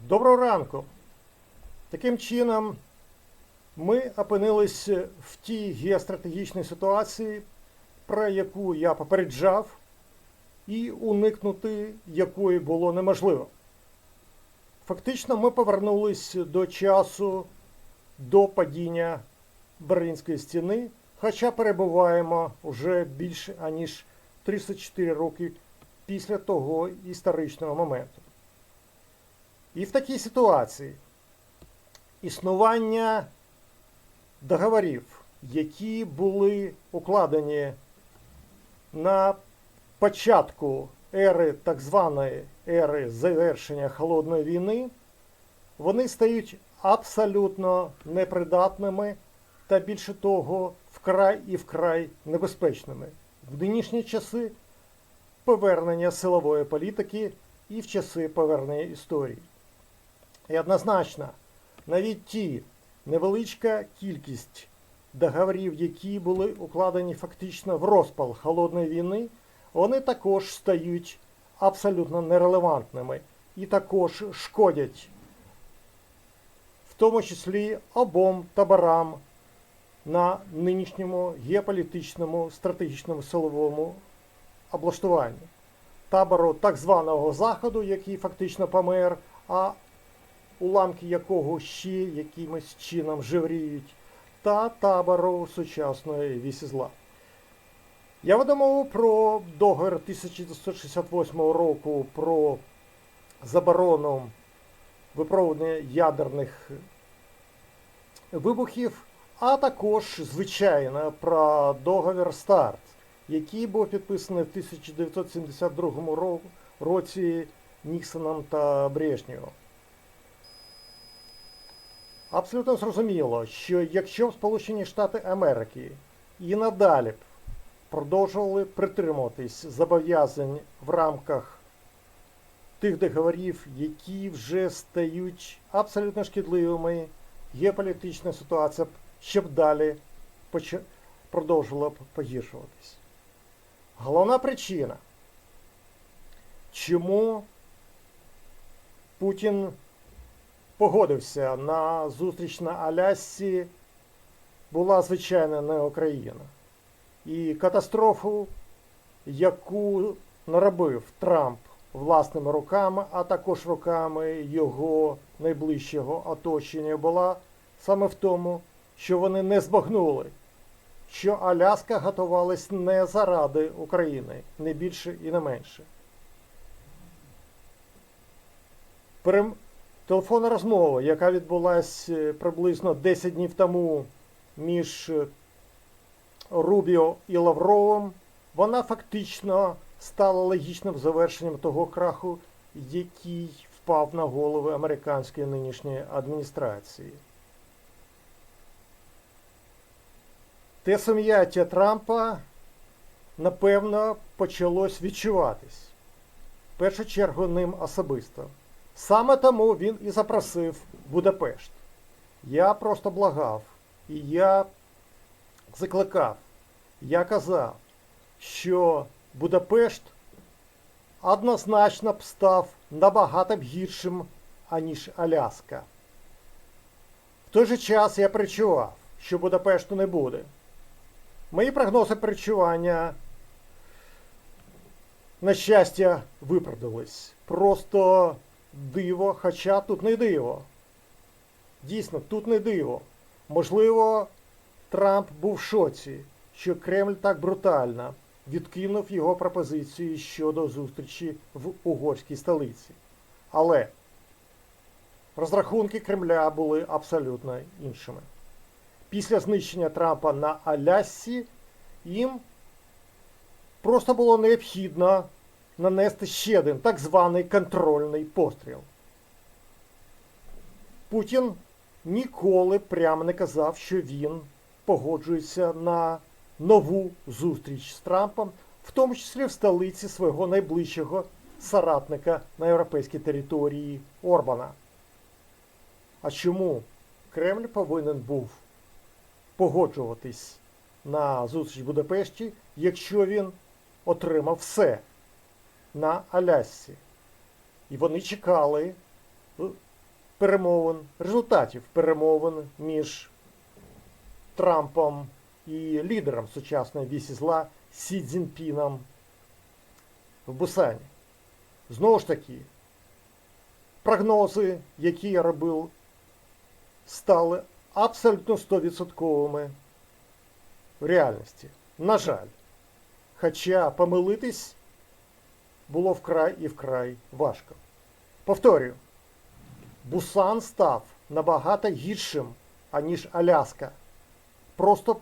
Доброго ранку. Таким чином, ми опинились в тій геостратегічній ситуації, про яку я попереджав, і уникнути якої було неможливо. Фактично, ми повернулись до часу до падіння Берлінської стіни, хоча перебуваємо вже більше аніж 34 роки після того історичного моменту. І в такій ситуації існування договорів, які були укладені на початку ери так званої ери завершення холодної війни, вони стають абсолютно непридатними та більше того, вкрай і вкрай небезпечними. В нинішні часи повернення силової політики і в часи повернення історії. І однозначно, навіть ті невеличка кількість договорів, які були укладені фактично в розпал холодної війни, вони також стають абсолютно нерелевантними і також шкодять, в тому числі обом таборам на нинішньому геополітичному стратегічному силовому облаштуванні. Табору так званого Заходу, який фактично помер, а уламки якого ще якимось чином жевріють, та табору сучасної вісі зла. Я веду мову про договір 1968 року про заборону випроводження ядерних вибухів, а також, звичайно, про договір Старт, який був підписаний в 1972 році Ніксоном та Брежнєвим. Абсолютно зрозуміло, що якщо Сполучені Штати Америки і надалі б продовжували притримуватись зобов'язань в рамках тих договорів, які вже стають абсолютно шкідливими, геополітична ситуація б ще б далі продовжувала б погіршуватись. Головна причина, чому Путін погодився на зустріч на Алясці, була звичайно не Україна. І катастрофу, яку наробив Трамп власними руками, а також руками його найближчого оточення, була саме в тому, що вони не збагнули, що Аляска готувалась не заради України, не більше і не менше. Телефонна розмова, яка відбулася приблизно 10 днів тому між е, Рубіо і Лавровим, вона фактично стала логічним завершенням того краху, який впав на голови американської нинішньої адміністрації. Те сум'яття Трампа, напевно, почалось відчуватись. В першу чергу ним особисто. Саме тому він і запросив Будапешт. Я просто благав, і я закликав, я казав, що Будапешт однозначно б став набагато гіршим, аніж Аляска. В той же час я причував, що Будапешту не буде. Мої прогнози перечування, на щастя, виправдались. Просто диво, хоча тут не диво. Дійсно, тут не диво. Можливо, Трамп був в шоці, що Кремль так брутально відкинув його пропозиції щодо зустрічі в угорській столиці. Але розрахунки Кремля були абсолютно іншими. Після знищення Трампа на Алясці їм просто було необхідно нанести ще один так званий контрольний постріл. Путін ніколи прямо не казав, що він погоджується на нову зустріч з Трампом, в тому числі в столиці свого найближчого соратника на європейській території Орбана. А чому Кремль повинен був погоджуватись на зустріч в Будапешті, якщо він отримав все на Алясці? І вони чекали е, перемовин, результатів перемовин між Трампом і лідером сучасної вісі зла Сі Цзіньпіном в Бусані. Знову ж таки, прогнози, які я робив, стали абсолютно 100% в реальності. На жаль. Хоча помилитись було вкрай і вкрай важко. Повторюю, Бусан став набагато гіршим, аніж Аляска. Просто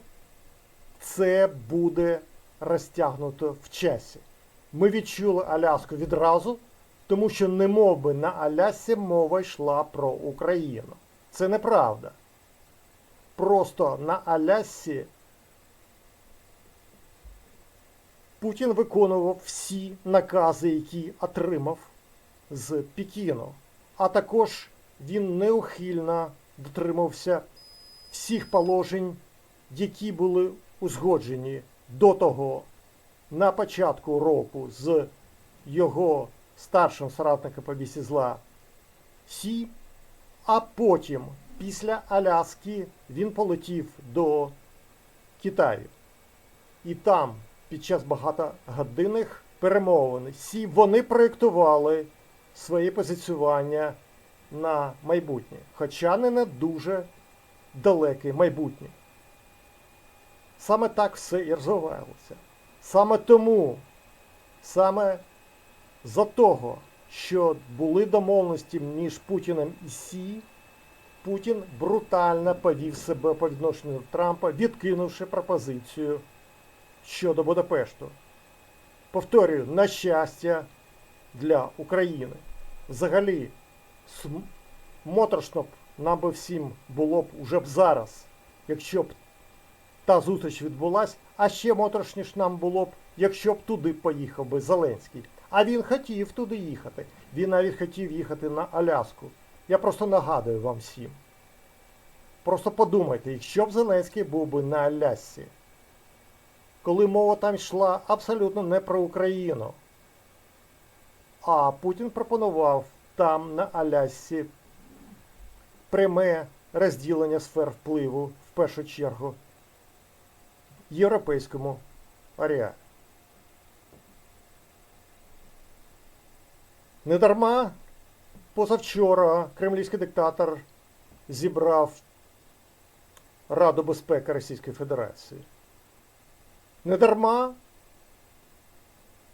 це буде розтягнуто в часі. Ми відчули Аляску відразу, тому що не мов би на Алясі мова йшла про Україну. Це неправда. Просто на Алясі Путін виконував всі накази, які отримав з Пекіну. А також він неухильно дотримався всіх положень, які були узгоджені до того на початку року з його старшим соратником по вісі зла Сі, а потім, після Аляски, він полетів до Китаю. І там, під час багатогодинних перемовин, Сі вони проєктували своє позиціювання на майбутнє, хоча не на дуже далеке майбутнє. Саме так все і розвивалося. Саме тому, саме за того, що були домовленості між Путіним і Сі, Путін брутально повів себе по відношенню до Трампа, відкинувши пропозицію щодо Будапешту. Повторюю, на щастя для України. Взагалі, моторошно б нам би всім було б уже б зараз, якщо б та зустріч відбулась, а ще моторошніше нам було б, якщо б туди поїхав би Зеленський. А він хотів туди їхати. Він навіть хотів їхати на Аляску. Я просто нагадую вам всім. Просто подумайте, якщо б Зеленський був би на Алясці, коли мова там йшла абсолютно не про Україну, а Путін пропонував там на Алясці пряме розділення сфер впливу в першу чергу європейському аріалі. Недарма позавчора кремлівський диктатор зібрав Раду безпеки Російської Федерації. Недарма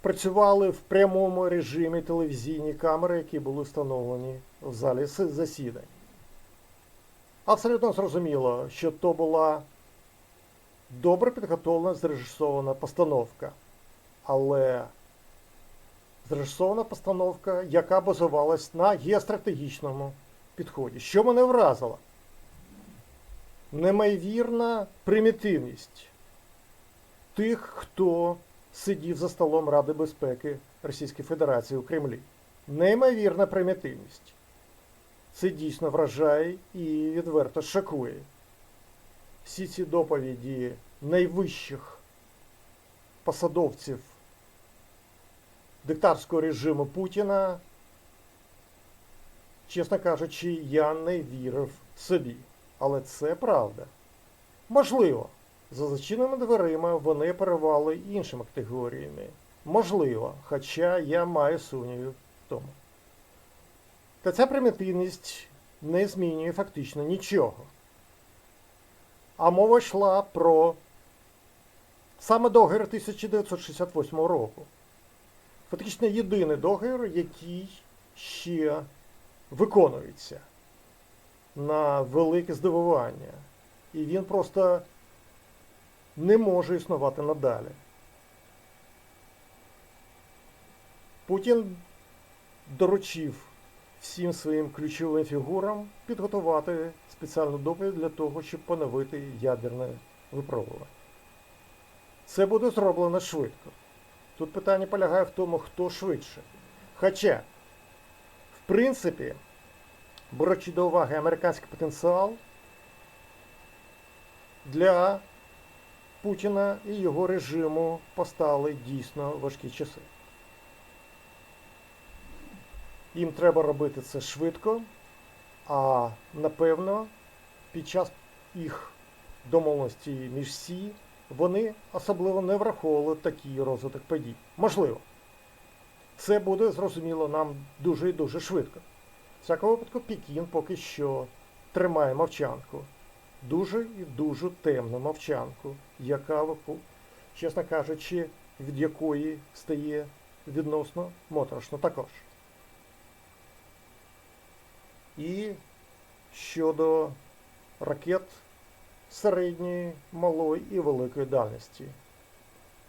працювали в прямому режимі телевізійні камери, які були встановлені в залі засідань. Абсолютно зрозуміло, що то була добре підготовлена, зрежисована постановка. Але зрежисована постановка, яка базувалась на геостратегічному підході. Що мене вразило? Немайвірна примітивність тих, хто сидів за столом Ради безпеки Російської Федерації у Кремлі. Неймовірна примітивність. Це дійсно вражає і відверто шокує. Всі ці доповіді найвищих посадовців диктаторського режиму Путіна, чесно кажучи, я не вірив собі. Але це правда. Можливо, за зачиненими дверима вони перевали іншими категоріями. Можливо, хоча я маю сумніви в тому. Та ця примітивність не змінює фактично нічого. А мова йшла про саме договір 1968 року. Фактично єдиний договір, який ще виконується на велике здивування. І він просто не може існувати надалі. Путін доручив всім своїм ключовим фігурам підготувати спеціальну доповідь для того, щоб поновити ядерне випробування. Це буде зроблено швидко. Тут питання полягає в тому, хто швидше. Хоча, в принципі, беручи до уваги американський потенціал, для Путіна і його режиму постали дійсно важкі часи. Їм треба робити це швидко, а напевно, під час їх домовленості між Сі вони особливо не враховували такий розвиток подій. Можливо, це буде зрозуміло нам дуже і дуже швидко. В всякому випадку, Пекін поки що тримає мовчанку. Дуже і дуже темну мовчанку, яка, чесно кажучи, від якої стає відносно моторошно також. І щодо ракет середньої, малої і великої дальності.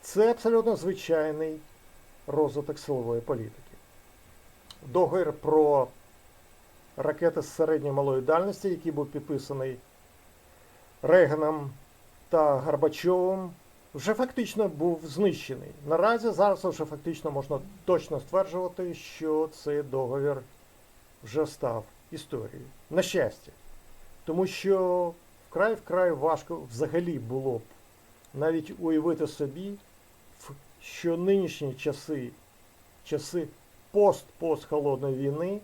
Це абсолютно звичайний розвиток силової політики. Договір про ракети з середньої малої дальності, який був підписаний Рейганом та Горбачовим, вже фактично був знищений. Наразі зараз вже фактично можна точно стверджувати, що цей договір вже став історією. На щастя. Тому що вкрай вкрай важко взагалі було б навіть уявити собі, що нинішні часи, часи пост-пост холодної війни,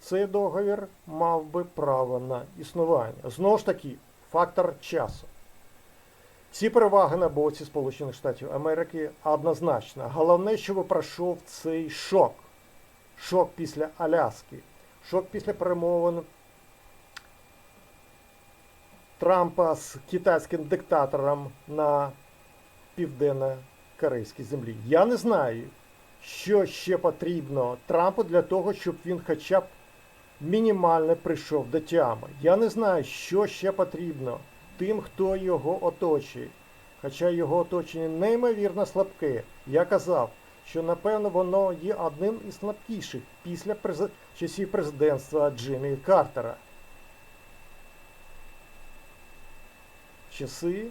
цей договір мав би право на існування. Знову ж таки, фактор часу. Всі переваги на боці Сполучених Штатів Америки однозначно. Головне, щоб пройшов цей шок. Шок після Аляски, шок після перемовин Трампа з китайським диктатором на південно-корейській землі. Я не знаю, що ще потрібно Трампу для того, щоб він хоча б мінімально прийшов до тями. Я не знаю, що ще потрібно тим, хто його оточує. Хоча його оточення неймовірно слабке. Я казав, що напевно воно є одним із слабкіших після през- часів президентства Джиммі Картера. Часи,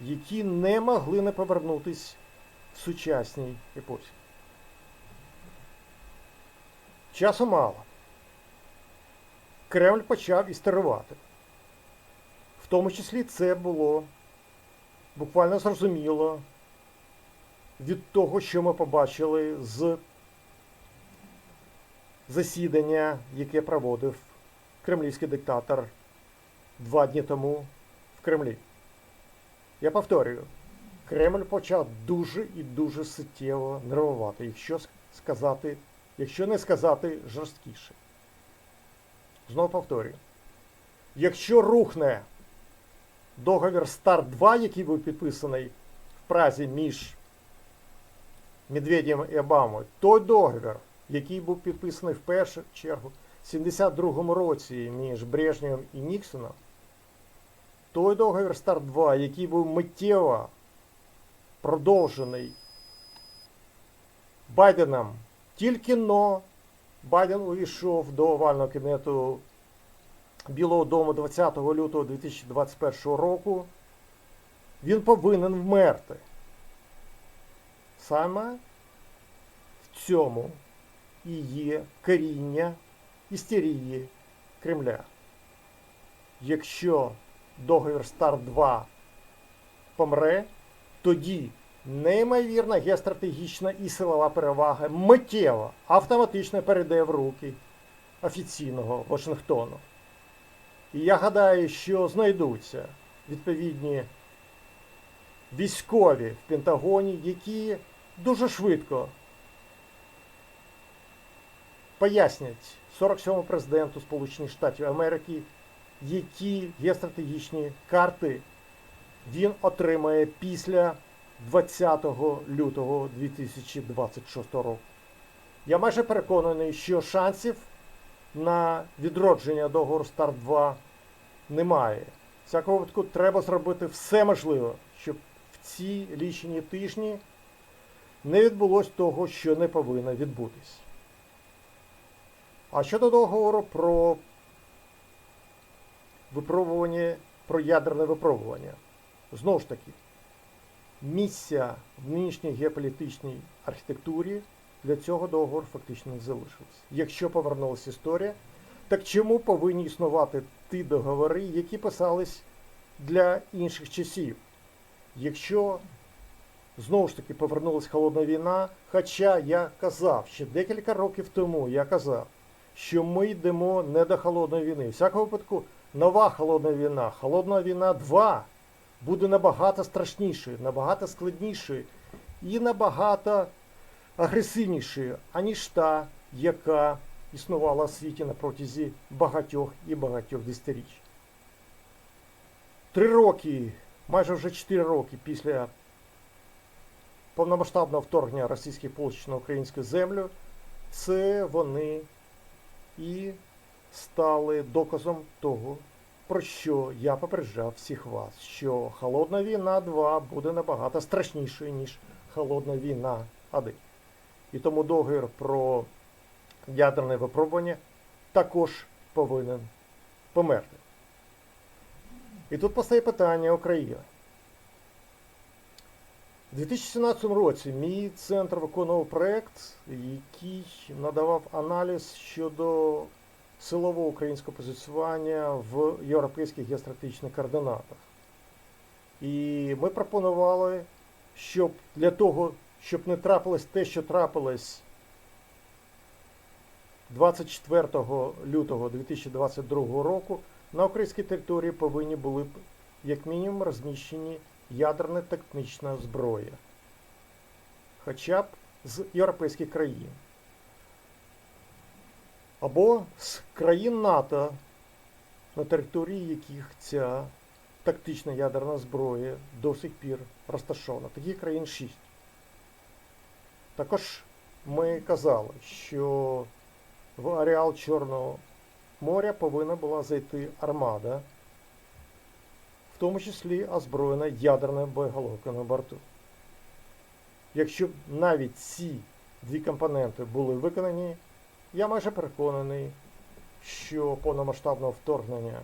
які не могли не повернутись в сучасній епосі. Часу мало. Кремль почав істерувати. Тому числі це було буквально зрозуміло від того, що ми побачили з засідання, яке проводив кремлівський диктатор два дні тому в Кремлі. Я повторюю, Кремль почав дуже і дуже суттєво нервувати, якщо сказати, якщо не сказати жорсткіше. Знову повторюю. Якщо рухне договір Старт 2, який був підписаний в Празі між Медведєм і Обамою, той договір, який був підписаний в першу чергу в 72-му році між Брежнєвим і Ніксоном, той договір Старт 2, який був миттєво продовжений Байденом, тільки но Байден увійшов до овального кабінету Білого дому 20 лютого 2021 року, він повинен вмерти. Саме в цьому і є коріння істерії Кремля. Якщо договір Старт 2 помре, тоді неймовірна геостратегічна і силова перевага миттєво автоматично перейде в руки офіційного Вашингтону. І я гадаю, що знайдуться відповідні військові в Пентагоні, які дуже швидко пояснять 47-му президенту Сполучених Штатів Америки, які геостратегічні карти він отримає після 20 лютого 2026 року. Я майже переконаний, що шансів на відродження договору Старт 2 немає. В всякому випадку треба зробити все можливе, щоб в ці лічені тижні не відбулось того, що не повинно відбутись. А щодо договору про випробування, про ядерне випробування, знову ж таки, місця в нинішній геополітичній архітектурі для цього договору фактично не залишилось. Якщо повернулася історія, так чому повинні існувати ті договори, які писались для інших часів? Якщо знову ж таки повернулася холодна війна. Хоча я казав, ще декілька років тому я казав, що ми йдемо не до холодної війни. В всякому випадку, нова холодна війна, холодна війна 2 буде набагато страшнішою, набагато складнішою і набагато агресивнішою, аніж та, яка існувала в світі на протязі багатьох і багатьох десятиріч. Три роки, майже вже чотири роки після повномасштабного вторгнення російських полчищ на українську землю, це вони і стали доказом того, про що я попереджав всіх вас, що Холодна війна 2 буде набагато страшнішою, ніж Холодна війна 1. І тому договір про ядерне випробування також повинен померти. І тут постає питання України. У 2017 році мій центр виконував проєкт, який надавав аналіз щодо силового українського позиціювання в європейських геостратегічних координатах. І ми пропонували, щоб для того, щоб не трапилось те, що трапилось 24 лютого 2022 року, на українській території повинні були б як мінімум розміщені ядерна тактична зброя, хоча б з європейських країн. Або з країн НАТО, на території яких ця тактична ядерна зброя до сих пір розташована. Таких країн 6. Також ми казали, що в ареал Чорного моря повинна була зайти армада, в тому числі озброєна ядерною боєголовкою на борту. Якщо б навіть ці дві компоненти були виконані, я майже переконаний, що повномасштабного вторгнення,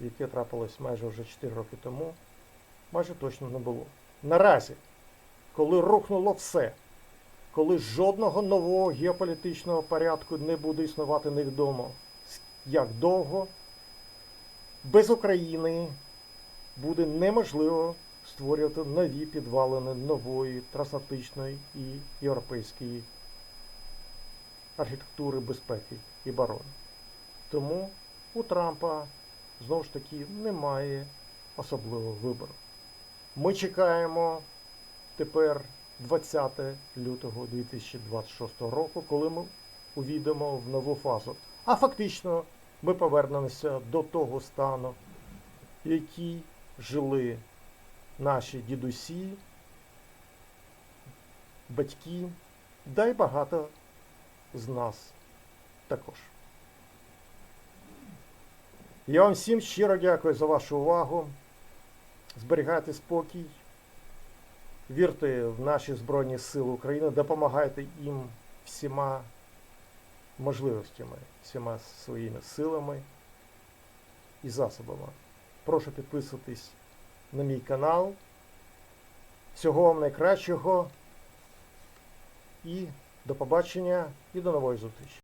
яке трапилось майже вже 4 роки тому, майже точно не було. Наразі, коли рухнуло все, коли жодного нового геополітичного порядку не буде існувати невідомо як довго, без України буде неможливо створювати нові підвалини нової трансатлантичної і європейської архітектури безпеки і оборони. Тому у Трампа знову ж таки немає особливого вибору. Ми чекаємо тепер 20 лютого 2026 року, коли ми увійдемо в нову фазу. А фактично ми повернемося до того стану, який жили наші дідусі, батьки, да й багато з нас також. Я вам всім щиро дякую за вашу увагу. Зберігайте спокій, вірте в наші Збройні Сили України, допомагайте їм всіма можливостями, всіма своїми силами і засобами. Прошу підписуватись на мій канал. Всього вам найкращого і до побачення і до нової зустрічі.